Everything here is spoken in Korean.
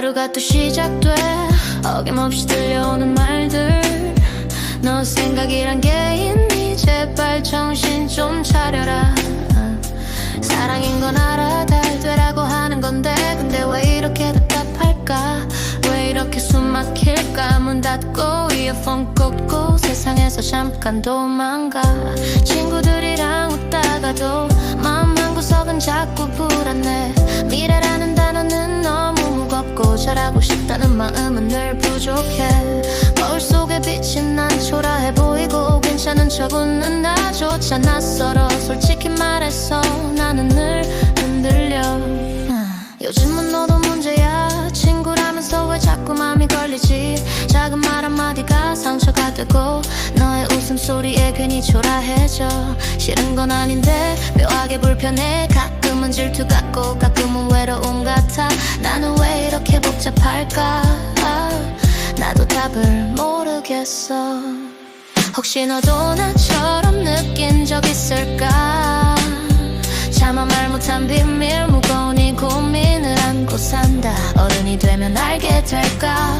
하루가 또 시작돼. 어김없이 들려오는 말들. 너 생각이란 게 있니? 제발 정신 좀 차려라. 사랑인 건 알아. 달 되라고 하는 건데. 근데 왜 이렇게 답답할까? 왜 이렇게 숨 막힐까? 문 닫고 이어폰 꽂고 세상에서 잠깐 도망가. 친구들이랑 웃다가도 마음 한 구석은 자꾸 불안해. 미래라 잘하고 싶다는 마음은 늘 부족해. 거울 속에 비친 난 초라해 보이고 괜찮은 척 웃는 나조차 낯설어 솔직히 말해서 나는 늘 흔들려. 요즘은 너도 문제야. 친구라면서 왜 자꾸 마음이 걸리지? 작은 말 한마디가 상처가 되고 너의 웃음소리에 괜히 초라해져. 싫은 건 아닌데 묘하게 불편해. 가끔은 질투 같고 가끔은 외로움 같아. 나는 복잡할까? 아, 나도 답을 모르겠어. 혹시 너도 나처럼 느낀 적 있을까? 차마 말 못한 비밀 무거운 이 고민을 안고 산다. 어른이 되면 알게 될까